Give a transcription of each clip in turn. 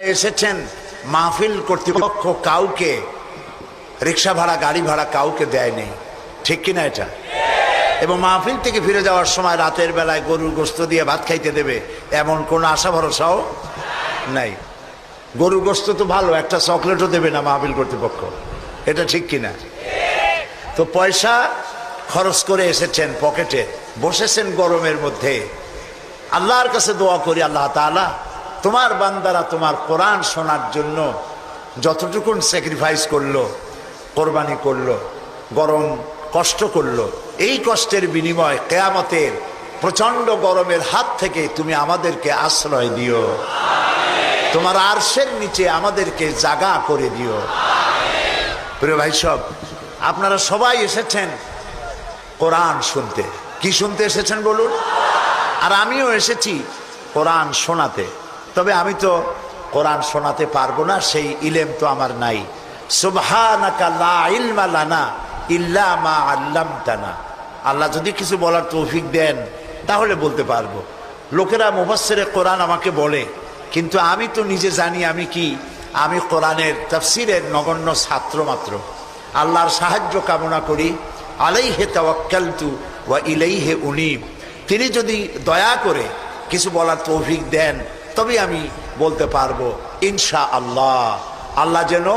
এসেছেন মাহফিল কর্তৃপক্ষ কাউকে, রিক্সা ভাড়া, গাড়ি ভাড়া কাউকে দেয়নি। ঠিক কিনা এটা? এবং মাহফিল থেকে ফিরে যাওয়ার সময় রাতের বেলায় গরুর গোস্ত দিয়ে ভাত খাইতে দেবে, এমন কোনো আশা ভরসাও নাই। গরুর গোস্ত তো ভালো, একটা চকলেটও দেবে না মাহফিল কর্তৃপক্ষ। এটা ঠিক কিনা? তো পয়সা খরচ করে এসেছেন পকেটে, বসেছেন গরমের মধ্যে। আল্লাহর কাছে দোয়া করি, আল্লাহ তাআলা তোমার বান্দারা তোমার কোরআন শোনার জন্য যতটুকুন স্যাক্রিফাইস করল, কোরবানি করল, গরম কষ্ট করল, এই কষ্টের বিনিময় কেয়ামতের প্রচণ্ড গরমের হাত থেকে তুমি আমাদেরকে আশ্রয় দিও। তোমার আরশের নিচে আমাদেরকে জাগা করে দিও। প্রিয় ভাই সব, আপনারা সবাই এসেছেন কোরআন শুনতে। কি শুনতে এসেছেন বলুন? আর আমিও এসেছি কোরআন শোনাতে। তবে আমি তো কোরআন শোনাতে পারব না, সেই ইলেম তো আমার নাই। আল্লাহ যদি কিছু বলার তৌফিক দেন, তাহলে বলতে পারব। লোকেরা মুফাসসিরে কোরআন আমাকে বলে, কিন্তু আমি তো নিজে জানি আমি কি। আমি কোরআনের তাফসিরের নগণ্য ছাত্র মাত্র। আল্লাহর সাহায্য কামনা করি, আলাইহে তাওয়াক্কালতু ওয়া ইলাইহে উনিব। তিনি যদি দয়া করে কিছু বলার তৌফিক দেন তবে আমি বলতে পারব ইনশা আল্লাহ আল্লাহ যেন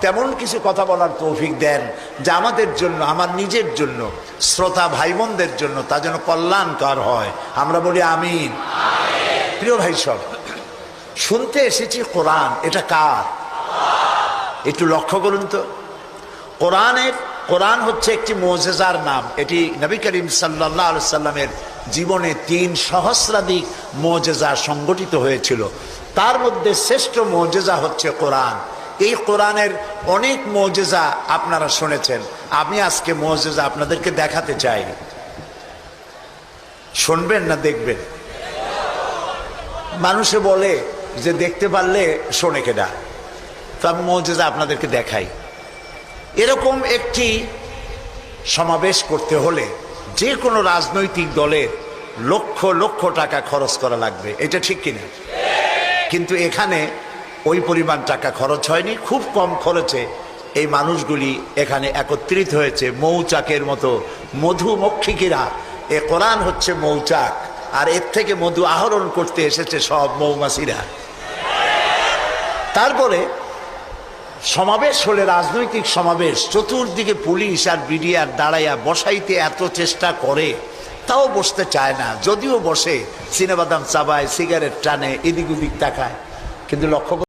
তেমন কিছু কথা বলার তৌফিক দেন, যা আমাদের জন্য, আমার নিজের জন্য, শ্রোতা ভাই বোনদের জন্য, তা যেন কল্যাণকর হয়। আমরা বলি আমিন। প্রিয় ভাই সব, শুনতে এসেছি কোরআন, এটা কার? একটু লক্ষ্য করুন তো। কোরআনের, কোরআন হচ্ছে একটি মোজেজার নাম, এটি নবী করিম সাল্লাহ সাল্লামের জীবনে তিন সহস্রাধিক মজেজা সংগঠিত হয়েছিল। তার মধ্যে শ্রেষ্ঠ মোজেজা হচ্ছে কোরআন। এই কোরআনের অনেক মোজেজা আপনারা শুনেছেন। আমি আজকে মোজেজা আপনাদেরকে দেখাতে চাই। শুনবেন না দেখবেন? মানুষে বলে যে দেখতে পারলে শোনে কেডা। তো আমি মৌজেজা আপনাদেরকে দেখাই। এরকম একটি সমাবেশ করতে হলে যে কোনো রাজনৈতিক দলের লক্ষ লক্ষ টাকা খরচ করা লাগবে। এটা ঠিক কিনা? কিন্তু এখানে ওই পরিমাণ টাকা খরচ হয়নি, খুব কম খরচে এই মানুষগুলি এখানে একত্রিত হয়েছে, মৌচাকের মতো মধুমক্ষিকেরা এ কোরআন হচ্ছে মৌচাক, আর এর থেকে মধু আহরণ করতে এসেছে সব মৌমাছিরা। তারপরে সমাবেশ হলে, রাজনৈতিক সমাবেশ, চতুর্দিকে পুলিশ আর বিডিআর দাঁড়াইয়া বসাইতে এত চেষ্টা করে তাও বসতে চায় না। যদিও বসে চিনেবাদাম চাবায়, সিগারেট টানে এদিক ওদিক তাকায়। কিন্তু লক্ষ্য